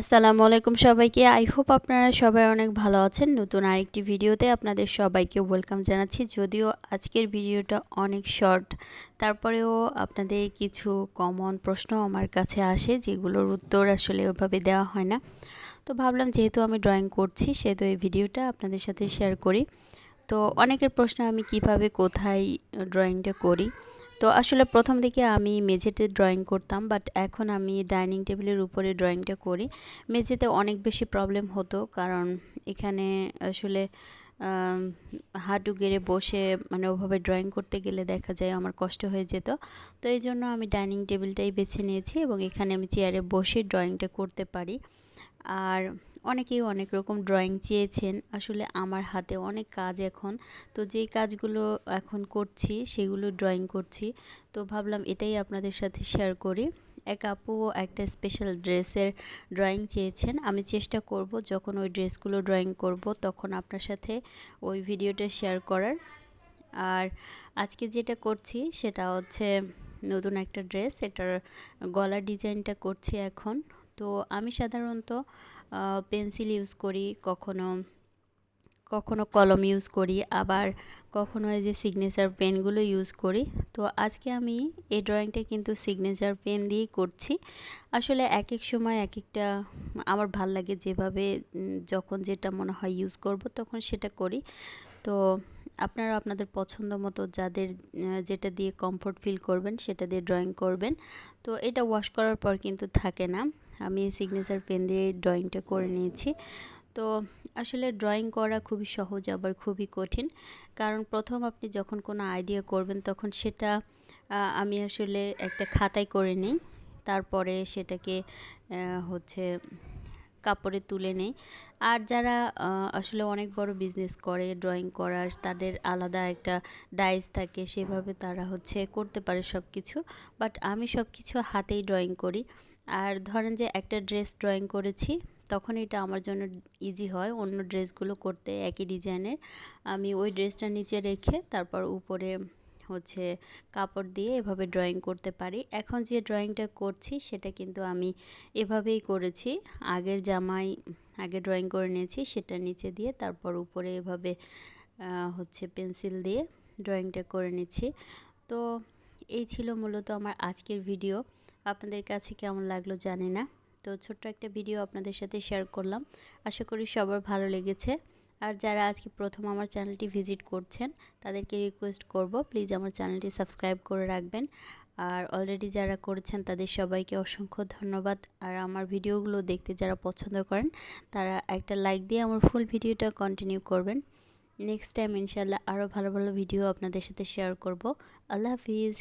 আসসালামু আলাইকুম সবাইকে। আই হোপ আপনারা সবাই অনেক ভালো আছেন। নতুন আরেকটি ভিডিওতে আপনাদের সবাইকে ওয়েলকাম জানাচ্ছি। যদিও আজকের ভিডিওটা অনেক শর্ট, তারপরেও আপনাদের কিছু কমন প্রশ্ন আমার কাছে আসে, যেগুলোর উত্তর আসলে ওইভাবে দেওয়া হয় না। তো ভাবলাম যেহেতু আমি ড্রয়িং করছি, সেহেতু এই ভিডিওটা আপনাদের সাথে শেয়ার করি। তো অনেকের প্রশ্ন আমি কীভাবে কোথায় ড্রয়িংটা করি? তো আসলে প্রথম দিকে আমি মেঝেতে ড্রয়িং করতাম বাট এখন আমি ডাইনিং টেবিলের উপরে ড্রয়িংটা করি। মেঝেতে অনেক বেশি প্রবলেম হতো, কারণ এখানে আসলে হাঁটু গেড়ে বসে মানে ওভাবে ড্রয়িং করতে গেলে দেখা যায় আমার কষ্ট হয়ে যেত। তো এই জন্য আমি ডাইনিং টেবিলটাই বেছে নিয়েছি এবং এখানে আমি চেয়ারে বসে ড্রয়িংটা করতে পারি। আর অনেকেই অনেক রকম ড্রয়িং চেয়েছেন। আসলে আমার হাতে অনেক কাজ এখন। তো যেই কাজগুলো এখন করছি, সেগুলো ড্রয়িং করছি। তো ভাবলাম এটাই আপনাদের সাথে শেয়ার করি। এক আপু একটা স্পেশাল ড্রেসের ড্রয়িং চেয়েছেন। আমি চেষ্টা করব যখন ওই ড্রেসগুলো ড্রয়িং করব তখন আপনার সাথে ওই ভিডিওটা শেয়ার করার। আর আজকে যেটা করছি সেটা হচ্ছে নতুন একটা ড্রেস এটার গলার ডিজাইনটা করছি এখন। তো আমি সাধারণত পেন্সিল ইউজ করি, কখনো কখনো কলম ইউজ করি, আবার কখনো এই যে সিগনেচার পেনগুলো ইউজ করি। তো আজকে আমি এই ড্রয়িংটা কিন্তু সিগনেচার পেন দিয়েই করছি। আসলে এক এক সময় এক একটা আমার ভালো লাগে যেভাবে যখন যেটা মনে হয় ইউজ করব তখন সেটা করি। তো আপনারা আপনাদের পছন্দ মতো যাদের যেটা দিয়ে কমফোর্ট ফিল করবেন সেটা দিয়ে ড্রয়িং করবেন। তো এটা ওয়াশ করার পর কিন্তু থাকে না। আমি সিগনেচার পেন দিয়ে ড্রয়িংটা করে নিয়েছি। তো আসলে ড্রয়িং করা খুবই সহজ, আবার খুবই কঠিন। কারণ প্রথম আপনি যখন কোনো আইডিয়া করবেন, তখন সেটা আমি আসলে একটা খাতায় করে নিই। তারপরে সেটাকে হচ্ছে কাপড়ে তুলে নেই। আর যারা আসলে অনেক বড় বিজনেস করে ড্রয়িং করার, তাদের আলাদা একটা ডাইস থাকে, সেভাবে তারা হচ্ছে করতে পারে সব কিছু বাট আমি সব কিছু হাতেই ড্রয়িং করি। আর ধরেন যে একটা ড্রেস ড্রয়িং করেছি, তখন এটা আমার জন্য ইজি হয়। অন্য ড্রেসগুলো করতে একই ডিজাইনের। আমি ওই ড্রেসটা নিচে রেখে তারপর উপরে হচ্ছে কাপড় দিয়ে এভাবে ড্রয়িং করতে পারি। এখন যে ড্রয়িংটা করছি, সেটা কিন্তু আমি এভাবেই করেছি। আগের জামাই আগে ড্রয়িং করে নিয়েছি, সেটা নিচে দিয়ে তারপর উপরে এভাবে হচ্ছে পেন্সিল দিয়ে ড্রয়িংটা করে নিচ্ছি। তো এই ছিল মূলত আমার আজকের ভিডিও। আপনাদের কাছে কেমন লাগল জানি না। তো ছোট্ট একটা ভিডিও আপনাদের সাথে শেয়ার করলাম। আশা করি সবার ভালো লেগেছে। আর যারা আজকে প্রথম আমার চ্যানেলটি ভিজিট করছেন, তাদেরকে রিকোয়েস্ট করব প্লিজ আমার চ্যানেলটি সাবস্ক্রাইব করে রাখবেন। আর অলরেডি যারা করেছেন, তাদের সবাইকে অসংখ্য ধন্যবাদ। আর আমার ভিডিওগুলো দেখতে যারা পছন্দ করেন, তারা একটা লাইক দিয়ে আমার ফুল ভিডিওটা কন্টিনিউ করবেন। নেক্সট টাইম ইনশাল্লাহ আরও ভালো ভালো ভিডিও আপনাদের সাথে শেয়ার করব। আল্লাহ হাফিজ।